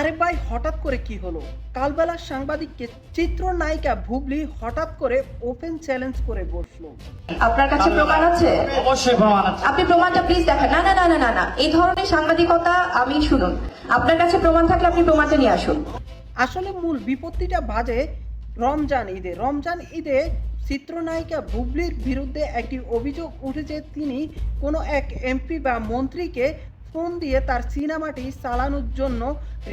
আরে ভাই হঠাৎ করে কি হলো? কালবেলার সাংবাদিককে চিত্রনায়িকা ভুবলি হঠাৎ করে ওপেন চ্যালেঞ্জ করে বসল। আপনার কাছে প্রমাণ আছে? অবশ্যই প্রমাণ আছে। আপনি প্রমাণটা প্লিজ দেখান। না না না না না না। এই ধরনের সাংবাদিকতা আমি শুনুন। আপনার কাছে প্রমাণ থাকলে আপনি প্রমাণটা নিয়ে আসুন। আসলে মূল বিপত্তিটা বাজে রমজান ঈদে। রমজান ঈদে চিত্রনায়িকা বুবলির বিরুদ্ধে একটি অভিযোগ উঠেছে। তিনি কোনো এক এমপি বা মন্ত্রীকে ফোন দিয়ে তার সিনেমাটি চালানোর জন্য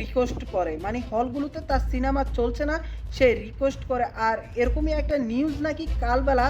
রিকোয়েস্ট করে। মানে হলগুলোতে তার সিনেমা চলছে না সে রিকোয়েস্ট করে। আর এরকমই একটা নিউজ নাকি কালবেলা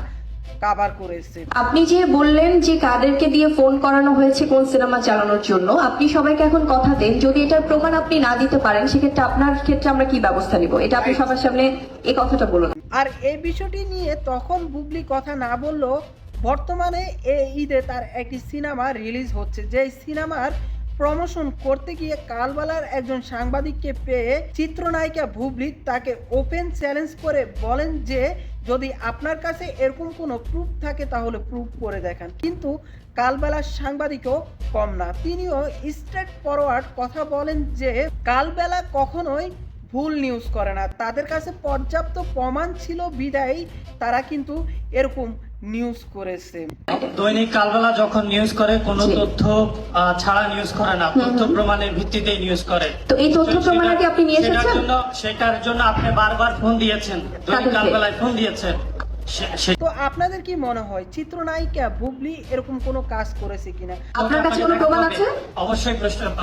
কাভার করেছে। আপনি যে বললেন যে কাদেরকে দিয়ে ফোন করানো হয়েছে কোন সিনেমা চালানোর জন্য আপনি সবাইকে এখন কথা দেন যদি এটার প্রমাণ আপনি না দিতে পারেন সেক্ষেত্রে আপনার ক্ষেত্রে আমরা কি ব্যবস্থা নিব? এটা আপনি সবার সামনে এই কথাটা বলুন। আর এই বিষয়টি নিয়ে তখন বুবলি কথা না বললেও বর্তমানে এই ঈদে তার একটি সিনেমা রিলিজ হচ্ছে। যে সিনেমার প্রমোশন করতে গিয়ে কালবালার একজন সাংবাদিককে পেয়ে চিত্রনায়িকা ভুবলি তাকে ওপেন চ্যালেঞ্জ করে বলেন যে, যদি আপনার কাছে এরকম কোনো প্রুফ থাকে তাহলে প্রুফ করে দেখান। কিন্তু কালবেলার সাংবাদিকও কম না। তিনিও স্ট্রেট ফরওয়ার্ড কথা বলেন যে, কালবেলা কখনোই ভুল নিউজ করে না। তাদের কাছে পর্যাপ্ত প্রমাণ ছিল বিদায়। তারা কিন্তু এরকম নিউজ করেছে। দৈনিক কালবেলা যখন নিউজ করে কোনো তথ্য আহ, ছাড়া নিউজ করে না তথ্য প্রমাণের ভিত্তিতে নিউজ করে। তো এই তথ্য প্রমাণ কি আপনি নিয়ে সেটার এসেছেন? জন্য সেটার জন্য আপনি বারবার ফোন দিয়েছেন। দৈনিক কালবেলায় ফোন দিয়েছেন। তো আপনাদের কি মনে হয় চিত্রনায়িকা বুবলি এরকম কোনো কাজ করেছে কিনা? আপনার কাছে কোনো প্রমাণ আছে? অবশ্যই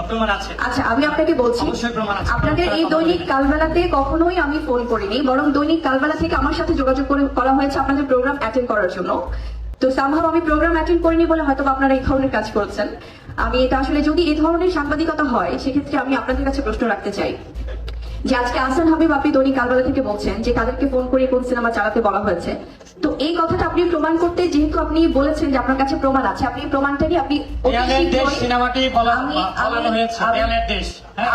প্রমাণ আছে। আচ্ছা আমি আপনাকে বলছি অবশ্যই প্রমাণ আছে। আপনাদের এই দৈনিক কালবেলাতে কখনোই আমি ফোন করিনি বরং দৈনিক কালবেলা থেকে আমার সাথে যোগাযোগ করে করা হয়েছে আপনাদের প্রোগ্রাম অ্যাটেন্ড করার জন্য। তো সামহাও আমি প্রোগ্রাম অ্যাটেন্ড করিনি বলে হয়তো আপনারা এই ধরনের কাজ করছেন। আমি এটা আসলে যদি এই ধরনের সাংবাদিকতা হয় সেক্ষেত্রে আমি আপনাদের কাছে প্রশ্ন রাখতে চাই। যে আজকে আসান হাবিব আপনি দৈনিক কালবেলা থেকে বলছেন যে তাদেরকে ফোন করে কোন সিনেমা চালাতে বলা হয়েছে। তো এই কথাটা আপনি প্রমাণ করতে যেহেতু আপনি বলেছেন যে আপনার কাছে প্রমাণ আছে আপনি প্রমাণটা নিয়ে আপনি সিনেমাটি বলানো হয়েছে দেশ।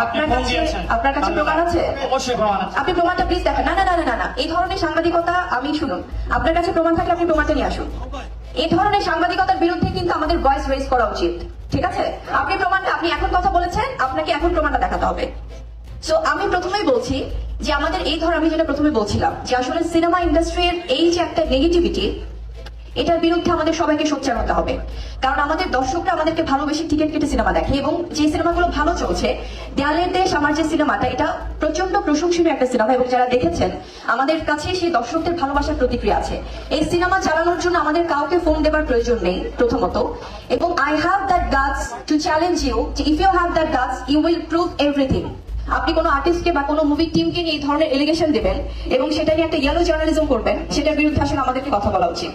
আপনার কাছে দিয়েছেন। আপনার কাছে প্রমাণ আছে? অবশ্যই প্রমাণ আছে। আপনি প্রমাণটা প্লিজ দেখান। না না না না, না না। এই ধরনের সাংবাদিকতা আমি শুনুন। আপনার কাছে প্রমাণ থাকলে আপনি প্রমাণটা নিয়ে আসুন। এই ধরনের সাংবাদিকতার বিরুদ্ধে কিন্তু আমাদের ভয়েস রেজ করা উচিত। ঠিক আছে? আপনি প্রমাণটা আপনি এখন কথা বলেছেন আপনাকে এখন প্রমাণটা দেখাতে হবে। সো আমি প্রথমেই বলছি যে আমাদের এই ধর আমি যেটা প্রথমে বলছিলাম যে আসলে সিনেমা ইন্ডাস্ট্রির এই যে একটা নেগেটিভিটি এটার বিরুদ্ধে আমাদের সবাইকে সোচ্চার হতে হবে। কারণ আমাদের দর্শকরা আমাদেরকে ভালোবেসে টিকিট কেটে সিনেমা দেখে এবং যে সিনেমাগুলো ভালো চলছে, দেয়ালের দেশ, আমার যে সিনেমাটা, এটা প্রচণ্ড প্রশংসনীয় একটা সিনেমা এবং যারা দেখেছেন, আমাদের কাছে সেই দর্শকদের ভালোবাসার প্রতিক্রিয়া আছে। এই সিনেমা চালানোর জন্য আমাদের কাউকে ফোন দেবার প্রয়োজন নেই, প্রথমত। এবং I have that guts to challenge you if you have that guts you will prove everything আপনি কোনো আর্টিস্টকে বা কোনো মুভি টিমকে এই ধরনের এলিগেশন দেবেন এবং সেটা নিয়ে একটা ইয়েলো জার্নালিজম করবেন, সেটার বিরুদ্ধে আসলে আমাদেরকে কথা বলা উচিত।